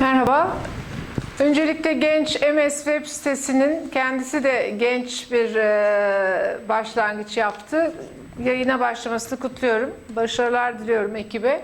Merhaba. Öncelikle Genç MS web sitesinin kendisi de genç bir e, başlangıç yaptı. Yayına başlamasını kutluyorum. Başarılar diliyorum ekibe.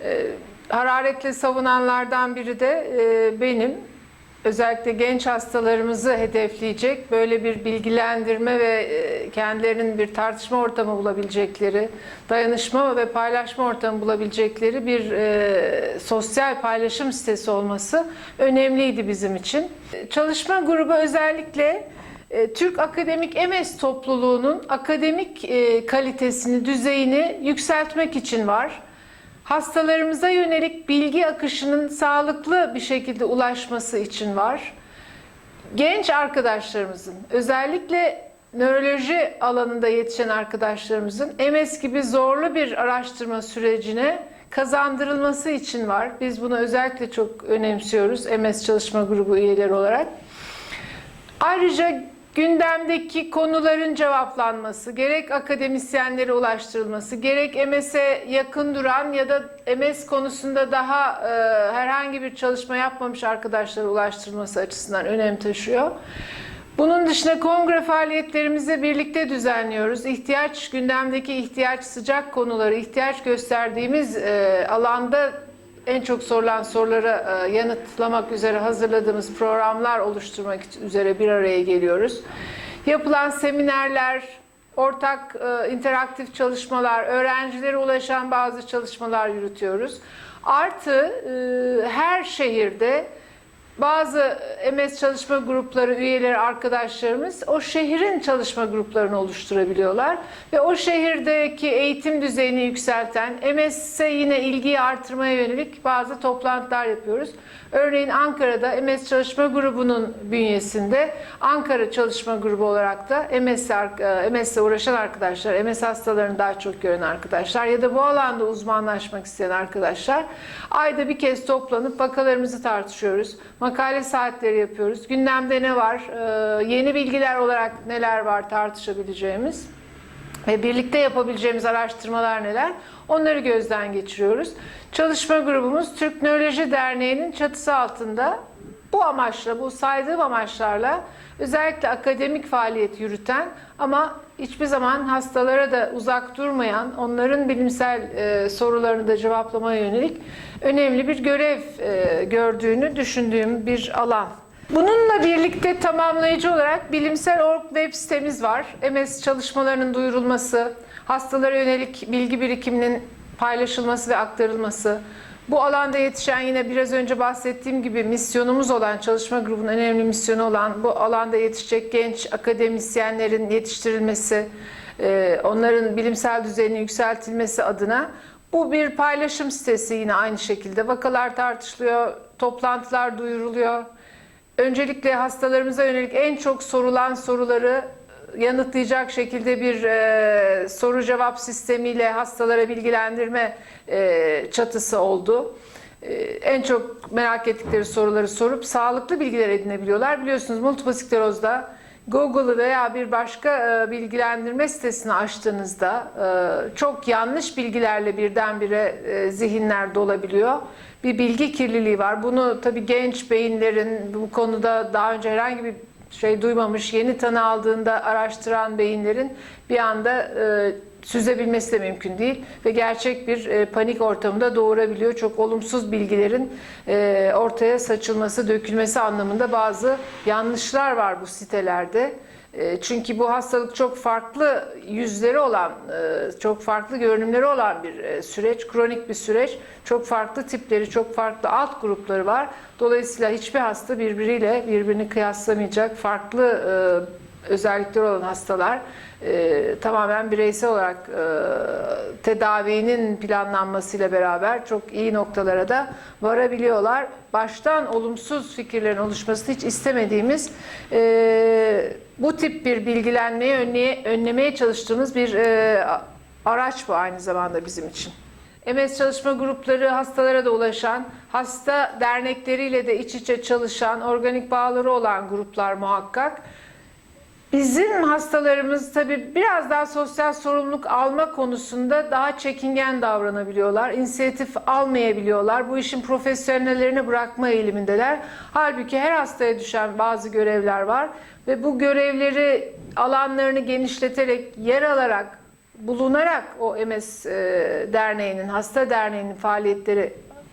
E, hararetle savunanlardan biri de e, benim. Özellikle genç hastalarımızı hedefleyecek böyle bir bilgilendirme ve e, kendilerinin bir tartışma ortamı bulabilecekleri, dayanışma ve paylaşma ortamı bulabilecekleri bir e, sosyal paylaşım sitesi olması önemliydi bizim için. Çalışma grubu özellikle e, Türk Akademik MS topluluğunun akademik e, kalitesini, düzeyini yükseltmek için var hastalarımıza yönelik bilgi akışının sağlıklı bir şekilde ulaşması için var. Genç arkadaşlarımızın, özellikle nöroloji alanında yetişen arkadaşlarımızın MS gibi zorlu bir araştırma sürecine kazandırılması için var. Biz bunu özellikle çok önemsiyoruz MS çalışma grubu üyeleri olarak. Ayrıca gündemdeki konuların cevaplanması, gerek akademisyenlere ulaştırılması, gerek MS'e yakın duran ya da MS konusunda daha e, herhangi bir çalışma yapmamış arkadaşlara ulaştırılması açısından önem taşıyor. Bunun dışında kongre faaliyetlerimizi birlikte düzenliyoruz. İhtiyaç, gündemdeki ihtiyaç, sıcak konuları, ihtiyaç gösterdiğimiz e, alanda en çok sorulan sorulara e, yanıtlamak üzere hazırladığımız programlar oluşturmak üzere bir araya geliyoruz. Yapılan seminerler, ortak e, interaktif çalışmalar, öğrencilere ulaşan bazı çalışmalar yürütüyoruz. Artı e, her şehirde bazı MS çalışma grupları üyeleri arkadaşlarımız o şehrin çalışma gruplarını oluşturabiliyorlar ve o şehirdeki eğitim düzeyini yükselten MS'e yine ilgiyi artırmaya yönelik bazı toplantılar yapıyoruz. Örneğin Ankara'da MS çalışma grubunun bünyesinde Ankara çalışma grubu olarak da MS MS'le uğraşan arkadaşlar, MS hastalarını daha çok gören arkadaşlar ya da bu alanda uzmanlaşmak isteyen arkadaşlar ayda bir kez toplanıp vakalarımızı tartışıyoruz makale saatleri yapıyoruz. Gündemde ne var? Ee, yeni bilgiler olarak neler var tartışabileceğimiz ve birlikte yapabileceğimiz araştırmalar neler? Onları gözden geçiriyoruz. Çalışma grubumuz Türk Nöroloji Derneği'nin çatısı altında bu amaçla, bu saydığım amaçlarla özellikle akademik faaliyet yürüten ama hiçbir zaman hastalara da uzak durmayan, onların bilimsel e, sorularını da cevaplamaya yönelik önemli bir görev e, gördüğünü düşündüğüm bir alan. Bununla birlikte tamamlayıcı olarak bilimsel org web sitemiz var. MS çalışmalarının duyurulması, hastalara yönelik bilgi birikiminin paylaşılması ve aktarılması, bu alanda yetişen yine biraz önce bahsettiğim gibi misyonumuz olan, çalışma grubunun önemli misyonu olan bu alanda yetişecek genç akademisyenlerin yetiştirilmesi, e, onların bilimsel düzeyinin yükseltilmesi adına bu bir paylaşım sitesi yine aynı şekilde. Vakalar tartışılıyor, toplantılar duyuruluyor. Öncelikle hastalarımıza yönelik en çok sorulan soruları yanıtlayacak şekilde bir e, soru cevap sistemiyle hastalara bilgilendirme e, çatısı oldu. E, en çok merak ettikleri soruları sorup sağlıklı bilgiler edinebiliyorlar. Biliyorsunuz multiple sklerozda Google'ı veya bir başka e, bilgilendirme sitesini açtığınızda e, çok yanlış bilgilerle birdenbire zihinler dolabiliyor. Bir bilgi kirliliği var. Bunu tabii genç beyinlerin bu konuda daha önce herhangi bir şey duymamış, yeni tanı aldığında araştıran beyinlerin bir anda e, süzebilmesi de mümkün değil ve gerçek bir e, panik ortamında doğurabiliyor. Çok olumsuz bilgilerin e, ortaya saçılması, dökülmesi anlamında bazı yanlışlar var bu sitelerde. E, Çünkü bu hastalık çok farklı yüzleri olan, çok farklı görünümleri olan bir süreç, kronik bir süreç. Çok farklı tipleri, çok farklı alt grupları var. Dolayısıyla hiçbir hasta birbiriyle birbirini kıyaslamayacak farklı özellikleri olan hastalar e, tamamen bireysel olarak e, tedavinin planlanmasıyla beraber çok iyi noktalara da varabiliyorlar. Baştan olumsuz fikirlerin oluşmasını hiç istemediğimiz e, bu tip bir bilgilenmeyi önleye, önlemeye çalıştığımız bir e, araç bu aynı zamanda bizim için. MS çalışma grupları hastalara da ulaşan, hasta dernekleriyle de iç içe çalışan, organik bağları olan gruplar muhakkak. Bizim hastalarımız tabii biraz daha sosyal sorumluluk alma konusunda daha çekingen davranabiliyorlar. İnisiyatif almayabiliyorlar. Bu işin profesyonellerine bırakma eğilimindeler. Halbuki her hastaya düşen bazı görevler var ve bu görevleri alanlarını genişleterek, yer alarak, bulunarak o MS e, derneğinin, hasta derneğinin faaliyetleri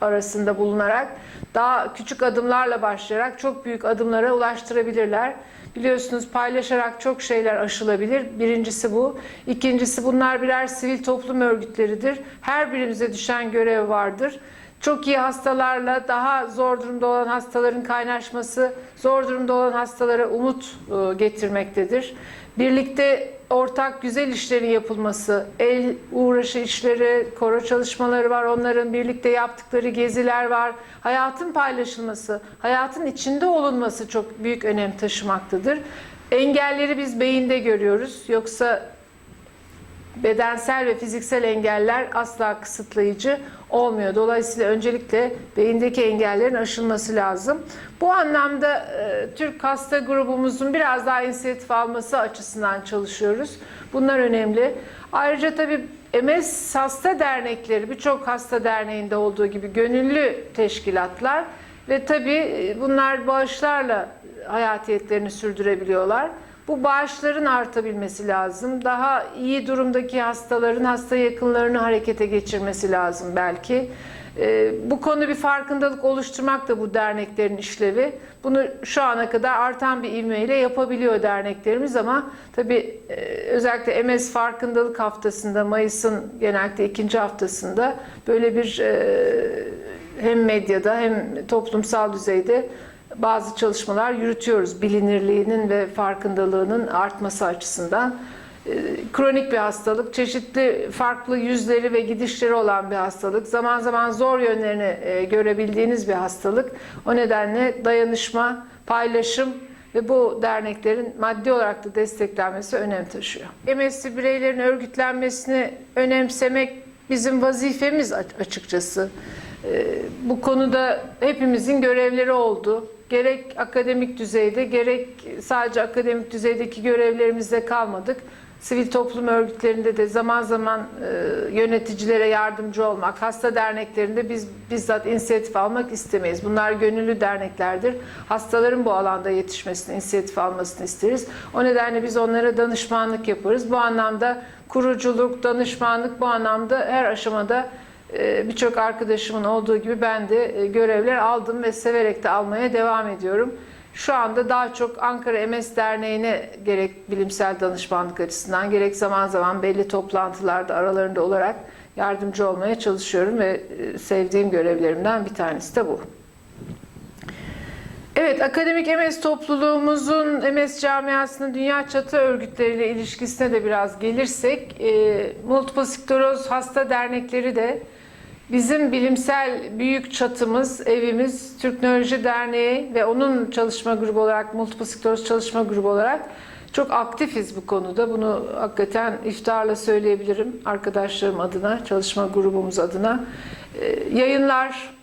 arasında bulunarak daha küçük adımlarla başlayarak çok büyük adımlara ulaştırabilirler. Biliyorsunuz paylaşarak çok şeyler aşılabilir. Birincisi bu. İkincisi bunlar birer sivil toplum örgütleridir. Her birimize düşen görev vardır. Çok iyi hastalarla daha zor durumda olan hastaların kaynaşması, zor durumda olan hastalara umut e, getirmektedir. Birlikte ortak güzel işlerin yapılması, el uğraşı işleri, koro çalışmaları var, onların birlikte yaptıkları geziler var. Hayatın paylaşılması, hayatın içinde olunması çok büyük önem taşımaktadır. Engelleri biz beyinde görüyoruz. Yoksa bedensel ve fiziksel engeller asla kısıtlayıcı olmuyor. Dolayısıyla öncelikle beyindeki engellerin aşılması lazım. Bu anlamda e, Türk hasta grubumuzun biraz daha inisiyatif alması açısından çalışıyoruz. Bunlar önemli. Ayrıca tabii MS hasta dernekleri birçok hasta derneğinde olduğu gibi gönüllü teşkilatlar ve tabii bunlar bağışlarla hayatiyetlerini sürdürebiliyorlar. Bu bağışların artabilmesi lazım. Daha iyi durumdaki hastaların hasta yakınlarını harekete geçirmesi lazım belki. Ee, bu konu bir farkındalık oluşturmak da bu derneklerin işlevi. Bunu şu ana kadar artan bir ivmeyle yapabiliyor derneklerimiz ama tabii e, özellikle MS farkındalık haftasında Mayıs'ın genellikle ikinci haftasında böyle bir e, hem medyada hem toplumsal düzeyde bazı çalışmalar yürütüyoruz bilinirliğinin ve farkındalığının artması açısından. Ee, Kronik bir hastalık, çeşitli farklı yüzleri ve gidişleri olan bir hastalık. Zaman zaman zor yönlerini e, görebildiğiniz bir hastalık. O nedenle dayanışma, paylaşım ve bu derneklerin maddi olarak da desteklenmesi önem taşıyor. MS'li bireylerin örgütlenmesini önemsemek bizim vazifemiz açıkçası. Ee, Bu konuda hepimizin görevleri oldu. Gerek akademik düzeyde gerek sadece akademik düzeydeki görevlerimizde kalmadık. Sivil toplum örgütlerinde de zaman zaman e, yöneticilere yardımcı olmak, hasta derneklerinde biz bizzat inisiyatif almak istemeyiz. Bunlar gönüllü derneklerdir. Hastaların bu alanda yetişmesini, inisiyatif almasını isteriz. O nedenle biz onlara danışmanlık yaparız. Bu anlamda kuruculuk, danışmanlık bu anlamda her aşamada birçok arkadaşımın olduğu gibi ben de e, görevler aldım ve severek de almaya devam ediyorum. Şu anda daha çok Ankara MS Derneği'ne gerek bilimsel danışmanlık açısından gerek zaman zaman belli toplantılarda aralarında olarak yardımcı olmaya çalışıyorum ve e, sevdiğim görevlerimden bir tanesi de bu. Evet, akademik MS topluluğumuzun MS camiasının dünya çatı örgütleriyle ilişkisine de biraz gelirsek, e, multiple skleroz hasta dernekleri de bizim bilimsel büyük çatımız, evimiz Türk Nöroloji Derneği ve onun çalışma grubu olarak, multiple skleroz çalışma grubu olarak çok aktifiz bu konuda. Bunu hakikaten iftarla söyleyebilirim arkadaşlarım adına, çalışma grubumuz adına. E, yayınlar,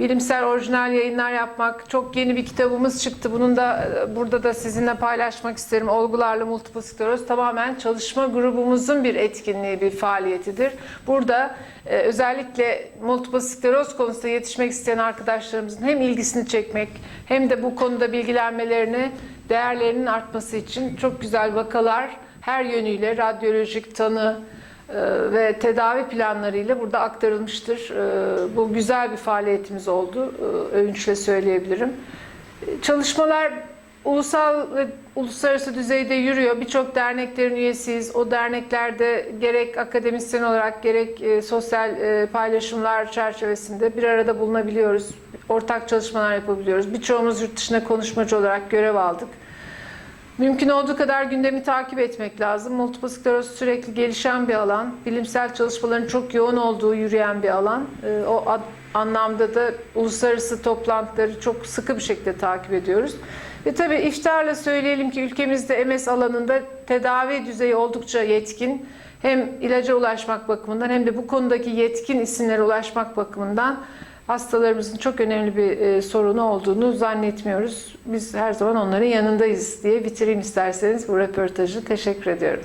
bilimsel orijinal yayınlar yapmak. Çok yeni bir kitabımız çıktı. Bunun da burada da sizinle paylaşmak isterim. Olgularla multiple skleroz tamamen çalışma grubumuzun bir etkinliği, bir faaliyetidir. Burada e, özellikle multiple skleroz konusunda yetişmek isteyen arkadaşlarımızın hem ilgisini çekmek hem de bu konuda bilgilenmelerini, değerlerinin artması için çok güzel vakalar her yönüyle radyolojik tanı, e, ve tedavi planlarıyla burada aktarılmıştır. E, Bu güzel bir faaliyetimiz oldu. E, Övünçle söyleyebilirim. Çalışmalar ulusal ve uluslararası düzeyde yürüyor. Birçok derneklerin üyesiyiz. O derneklerde gerek akademisyen olarak gerek e, sosyal e, paylaşımlar çerçevesinde bir arada bulunabiliyoruz. Ortak çalışmalar yapabiliyoruz. Birçoğumuz yurt dışına konuşmacı olarak görev aldık. Mümkün olduğu kadar gündemi takip etmek lazım. Multiple skleroz sürekli gelişen bir alan. Bilimsel çalışmaların çok yoğun olduğu yürüyen bir alan. Ee, O anlamda da uluslararası toplantıları çok sıkı bir şekilde takip ediyoruz. Ve tabii iftarla söyleyelim ki ülkemizde MS alanında tedavi düzeyi oldukça yetkin. Hem ilaca ulaşmak bakımından hem de bu konudaki yetkin isimlere ulaşmak bakımından hastalarımızın çok önemli bir e, sorunu olduğunu zannetmiyoruz. Biz her zaman onların yanındayız diye bitireyim isterseniz bu röportajı. Teşekkür ediyorum.